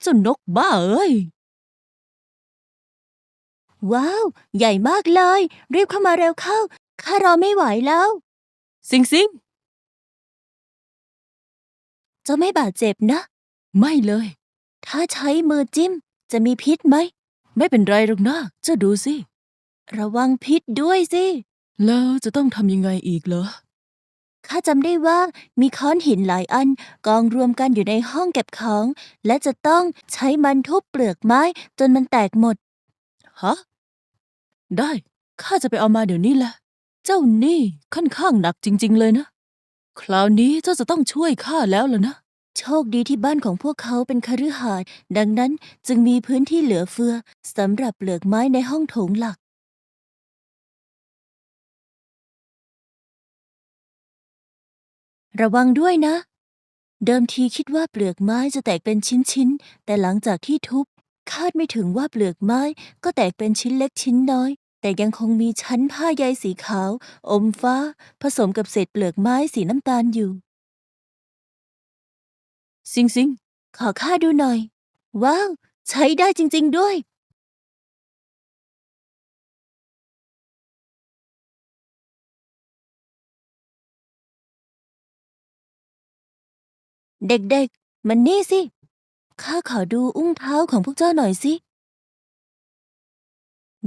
เจ้านกบ้าเอ้ย ว้าว ใหญ่มากเลย รีบเข้ามาเร็วเข้า ข้ารอไม่ไหวแล้ว สิงสิงเจ้าไม่บาดเจ็บนะ ไม่เลย ถ้าใช้มือจิ้ม จะมีพิษไหม ไม่เป็นไรหรอกนะเจ้าดูสิ ระวังพิษด้วยสิ แล้วจะต้องทำยังไงอีกเหรอ ข้าจำได้ว่ามีค้อนหินหลายอันกองรวมกันอยู่ในห้องเก็บของ และจะต้องใช้มันทุบเปลือกไม้จนมันแตกหมด ฮะ ได้ ข้าจะไปเอามาเดี๋ยวนี้แหละ เจ้านี่ค่อนข้างหนักจริง ๆ เลยนะ คราวนี้เจ้าจะต้องช่วยข้าแล้วล่ะนะ โชคดีที่บ้านของพวกเขาเป็นคฤหาสน์ดังนั้นจึงมีพื้นที่เหลือเฟือสำหรับเปลือกไม้ในห้องโถงหลัก ระวังด้วยนะ เดิมทีคิดว่าเปลือกไม้จะแตกเป็นชิ้นๆ แต่หลังจากที่ทุบ คาดไม่ถึงว่าเปลือกไม้ก็แตกเป็นชิ้นเล็กชิ้นน้อย แต่ยังคงมีชั้นผ้าใยสีขาว อมฟ้า ผสมกับเศษเปลือกไม้สีน้ำตาลอยู่สิงสิงขอข้าดูหน่อย ว้าว ใช้ได้จริง ๆ ด้วย เด็กๆ มันนี่สิ ข้าขอดูอุ้งเท้าของพวกเจ้าหน่อยสิ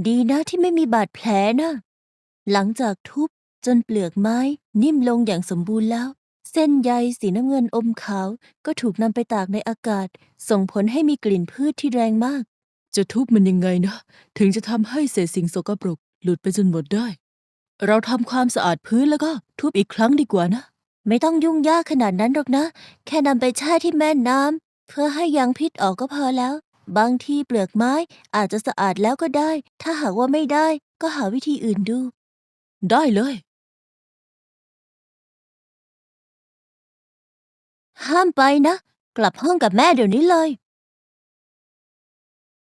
ดีนะที่ไม่มีบาดแผลนะ หลังจากทุบจนเปลือกไม้นิ่มลงอย่างสมบูรณ์แล้ว เส้นใยสีน้ำเงินอมขาวก็ถูกนำไปตากในอากาศ ส่งผลให้มีกลิ่นพืชที่แรงมาก จะทุบมันยังไงนะ ถึงจะทำให้เศษสิ่งสกปรก หลุดไปจนหมดได้ เราทำความสะอาดพื้นแล้วก็ทุบอีกครั้งดีกว่านะ ไม่ต้องยุ่งยากขนาดนั้นหรอกนะ แค่นำไปแช่ที่แม่น้ำเพื่อให้ยางพิษออกก็พอแล้ว บางทีเปลือกไม้อาจจะสะอาดแล้วก็ได้ ถ้าหากว่าไม่ได้ก็หาวิธีอื่นดู ได้เลย ห้ามไปนะ กลับห้องกับแม่เดี๋ยวนี้เลย